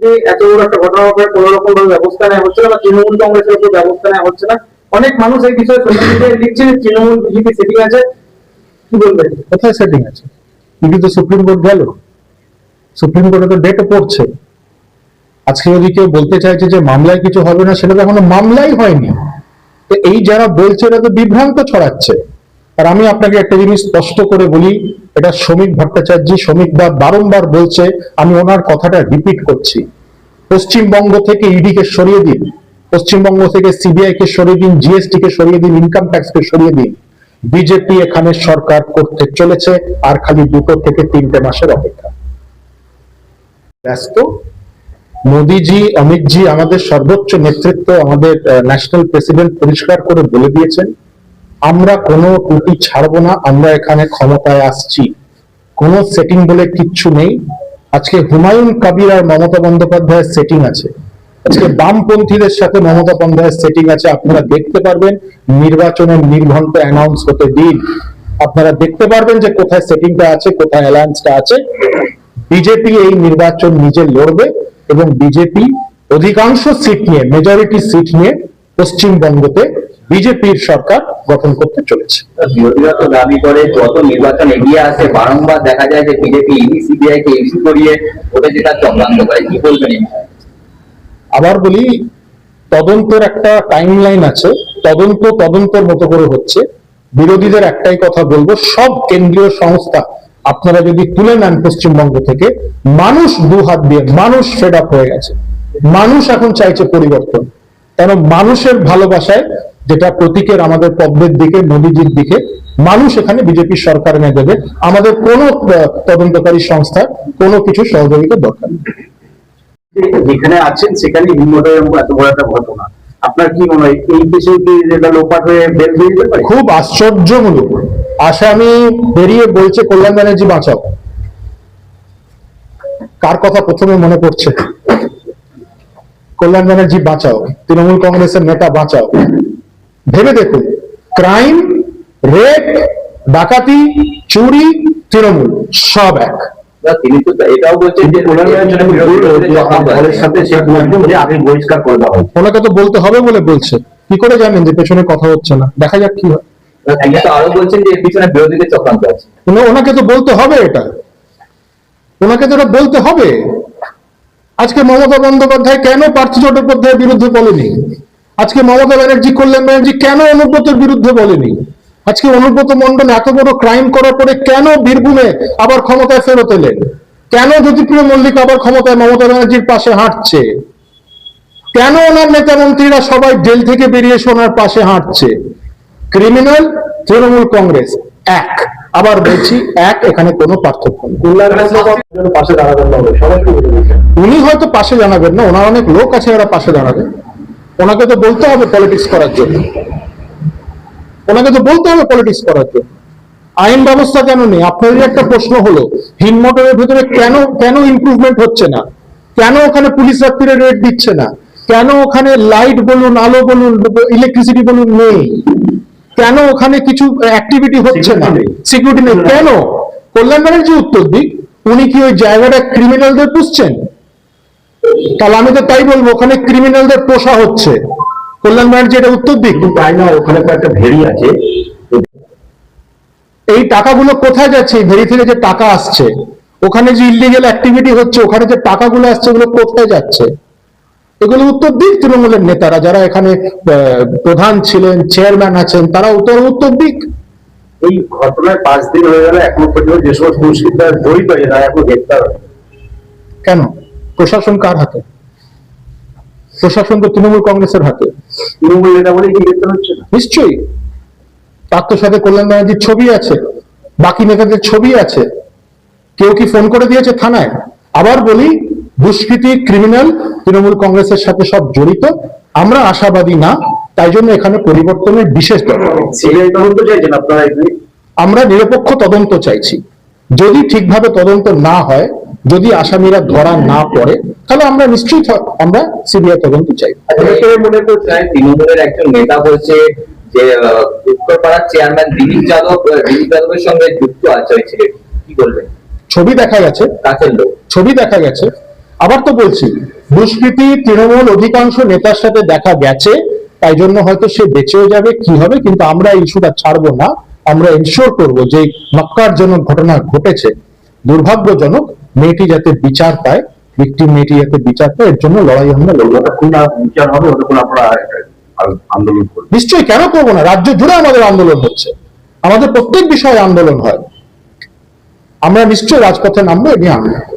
যে এত বড় একটা ঘটনার উপরে কোন রকম ভাবে ব্যবস্থা নেওয়া হচ্ছে না বা তৃণমূল কংগ্রেসের উপর ব্যবস্থা নেওয়া হচ্ছে না। অনেক মানুষ এই বিষয়ে সোশ্যাল মিডিয়ায় লিখছে যে তৃণমূল বিজেপি সেটিং আছে। কি বলবেন? কোথায় সেটিং আছে? ইডি তো সুপ্রিম কোর্ট গেল। সুপ্রিম কোর্টে তো ডেট পড়ছে। আজকে যদি কেউ বলতে চাইছে যে মামলায় কিছু হবে না, সেটা তো এখনও মামলাই হয়নি। তো এই যারা বলছে এটা তো বিভ্রান্ত ছড়াচ্ছে। আর আমি আপনাকে একটা জিনিস স্পষ্ট করে বলি, এটা শ্রমিক ভট্টাচার্য শ্রমিক দা বারংবার বলছে, আমি ওনার কথাটা রিপিট করছি। পশ্চিমবঙ্গ থেকে ইডি কে সরিয়ে দিন, পশ্চিমবঙ্গ থেকে সিবিআই কে সরিয়ে দিন জিএসটি কে সরিয়ে দিন ইনকাম ট্যাক্স কে সরিয়ে দিন। বিজেপি এখানে সরকার করতে চলেছে, আর খালি দুটো থেকে তিনটে মাসের অপেক্ষা। ব্যস্ত? মোদিজি, অমিতজি আমাদের সর্বোচ্চ নেতৃত্ব, আমাদের ন্যাশনাল প্রেসিডেন্ট পরিষ্কার করে বলে দিয়েছেন। আমরা কোনো ত্রুটি ছাড়বো না, আমরা এখানে ক্ষমতায় আসছি। কোনো সেটিং বলে কিচ্ছু নেই। আজকে হুমায়ুন কবির আর মমতা বন্দ্যোপাধ্যায়ের সেটিং আছে। আজকে বামপন্থীদের সাথে মমতা বন্দ্যোপাধ্যায়ের সেটিং আছে। আপনারা দেখতে পারবেন, নির্বাচনের নির্ঘণ্ট অ্যানাউন্স হতে দিন। আপনারা দেখতে পারবেন যে কোথায় সেটিংটা আছে, কোথায় অ্যালায়েন্সটা আছে। বিজেপি এই নির্বাচন নিজে লড়বে এবং বিজেপি অধিকাংশ সিট নিয়ে মেজরিটি সিট নিয়ে পশ্চিমবঙ্গতে বিজেপির সরকার গঠন করতে চলেছে। বিরোধীরা তো দাবি করে যত নির্বাচন এগিয়ে আসে বারংবার দেখা যায় যে বিজেপি ইডি সিবিআই কে ইস্যু করিয়ে ওদের যেটা চক্রান্ত করে। কি বলবেন আবার বলি তদন্তের একটা টাইমলাইন আছে। তদন্ত তদন্তের মতো করে হচ্ছে। বিরোধীদের একটাই কথা বলব সব কেন্দ্রীয় সংস্থা আপনারা যদি তুলে নেন পশ্চিমবঙ্গ থেকে মানুষ দু হাত দিয়ে মানুষ ফেড আপ হয়ে গেছে। মানুষ এখন চাইছে পরিবর্তন। কারণ মানুষের ভালোবাসায় যেটা প্রতীকের আমাদের পদ্মের দিকে মোদীজির দিকে মানুষ এখানে বিজেপি সরকার এনে দেবে। আমাদের কোনো তদন্তকারী সংস্থার কোনো কিছু সহযোগিতা দরকার নেই। যেখানে আছেন সেখানে হিমোটের এত বড় একটা ঘটনা। আপনার কি মনে হয় এই কি যেটা লোপাট হয়ে পারে? খুব আশ্চর্যমূলক। আসামি বেরিয়ে বলছে কল্যাণ ব্যানার্জি বাঁচাও। কার কথা প্রথমে মনে পড়ছে? কল্যাণ ব্যানার্জি বাঁচাও তৃণমূল কংগ্রেসের নেতা বাঁচাও। ভেবে দেখুন ক্রাইম রেপ ডাকাতি চুরি তৃণমূল সব এক। তিনি তো এটাও বলছেন যে দলের সাথে সে যে আগে বহিষ্কার করে দেওয়া হয় ওনাকে তো বলতে হবে বলে বলছে। কি করে জানেন যে পেছনে কথা হচ্ছে না? দেখা যাক কি হয়। আরও বলছেন যে এর পিছনে বিরোধীদের চক্রান্ত আছে। ওনাকে তো বলতে হবে এটা। ওনাকে তো বলতে হবে। আজকে মমতা বন্দ্যোপাধ্যায় কেন পার্থ চট্টোপাধ্যায়ের বিরুদ্ধে বলেনি? আজকে মমতা ব্যানার্জি, কল্যাণ ব্যানার্জি কেন অনুব্রতের বিরুদ্ধে বলেনি? আজকে অনুব্রত মন্ডল এত বড় ক্রাইম করার পরে কেন বীরভূমে আবার ক্ষমতায় ফেরত এলেন? কেন জ্যোতিপ্রিয় মল্লিক আবার ক্ষমতায় মমতা ব্যানার্জির পাশে হাঁটছে? কেন ওনার নেতা মন্ত্রীরা সবাই জেল থেকে বেরিয়ে এসে ওনার পাশে হাঁটছে? ক্রিমিনাল তৃণমূল কংগ্রেস এক। আবার বলছি এক এখানে কোনো পার্থক্য নেই। পাশে দাঁড়াবেন উনি হয়তো পাশে জানাবেন না ওনার অনেক লোক আছে যারা পাশে দাঁড়াবে। ওনাকে তো বলতে হবে পলিটিক্স করার জন্য। ওনাকে তো বলতে হবে পলিটিক্স করার জন্য। আইন ব্যবস্থা কেন নেই? আপনাদের একটা প্রশ্ন হলো হিমমটরের ভিতরে কেন কেন ইম্প্রুভমেন্ট হচ্ছে না? কেন ওখানে পুলিশ রাত্রিরে রেট দিচ্ছে না? কেন ওখানে লাইট বলুন আলো বলুন ইলেকট্রিসিটি বলুন নেই? কেন ওখানে কিছু অ্যাক্টিভিটি হচ্ছে না? সিকিউরিটি নেই। কেন? কল্যাণ ব্যানার্জি উত্তর দিক উনি কি ওই জায়গাটা ক্রিমিনালদের পুষছেন? তাহলে আমি তো তাই বলব ওখানে ক্রিমিনালদের পোষা হচ্ছে। কল্যাণ ব্যানার্জি এটা উত্তর দিক? তাই না ওখানে তো একটা ভেড়ি আছে। এই টাকাগুলো কোথায় যাচ্ছে? এই ভেরি থেকে যে টাকা আসছে। ওখানে যে ইলিগেল অ্যাক্টিভিটি হচ্ছে ওখানে যে টাকাগুলো আসছে ওগুলো কোথায় যাচ্ছে? এগুলো উত্তর দিক তৃণমূলের নেতারা যারা এখানে প্রধান ছিলেন চেয়ারম্যান আছেন তারা উত্তর উত্তর দিক। এই ঘটনায় পাঁচ দিন হয়ে গেল এখনও পর্যন্ত যে সমস্ত মুসলিমরা জড়িত আছে তারা এখন গ্রেপ্তার কেন? প্রশাসন কার হাতে? প্রশাসন তো তৃণমূল কংগ্রেসের হাতে। তৃণমূল নেতা বলে কি গ্রেপ্তার হচ্ছে না? নিশ্চয়ই। তার তো সাথে কল্যাণ ব্যানার্জির ছবি আছে বাকি নেতাদের ছবি আছে। কেউ কি ফোন করে দিয়েছে থানায়? আবার বলি দুষ্কৃতি ক্রিমিনাল তৃণমূল কংগ্রেসের সাথে সব জড়িত। আমরা আশাবাদী না তাই জন্য এখানে পরিবর্তনের বিশেষ দরকার। আমরা নিরপেক্ষ তদন্ত চাইছি। যদি ঠিকভাবে তদন্ত না হয় যদি আসামিরা ধরা না পড়ে তাহলে আমরা নিশ্চয়ই থ- আমরা সিবিআই তদন্ত চাই। আচ্ছা মনে করছেন তৃণমূলের একজন নেতা হয়েছে যে উত্তরপাড়ার চেয়ারম্যান দিলীপ যাদব দিলীপ যাদবের সঙ্গে যুক্ত আছে ওই ছেলেটি কি বলবেন? ছবি দেখা গেছে। কাছের লোক। ছবি দেখা গেছে। আবার তো বলছি দুষ্কৃতী তৃণমূল অধিকাংশ নেতার সাথে দেখা গেছে তাই জন্য হয়তো সে বেঁচেও যাবে কি হবে কিন্তু আমরা এই ইস্যুটা ছাড়বো না। আমরা এনশোর করব যে মক্কারজনক ঘটনা ঘটেছে। দুর্ভাগ্যজনক মেয়েটি যাতে বিচার পায় ভিকটিম মেয়েটি যাতে বিচার পায় এর জন্য লড়াই আমরা লড়বো বিচার হবে ততক্ষণ আপনারা আ- আন্দোলন নিশ্চয়ই কেন করব না? রাজ্য জুড়ে আমাদের আন্দোলন হচ্ছে। আমাদের প্রত্যেক বিষয়ে আন্দোলন হয়। আমরা নিশ্চয়ই রাজপথে নামবো এ নিয়ে আন্দোলন।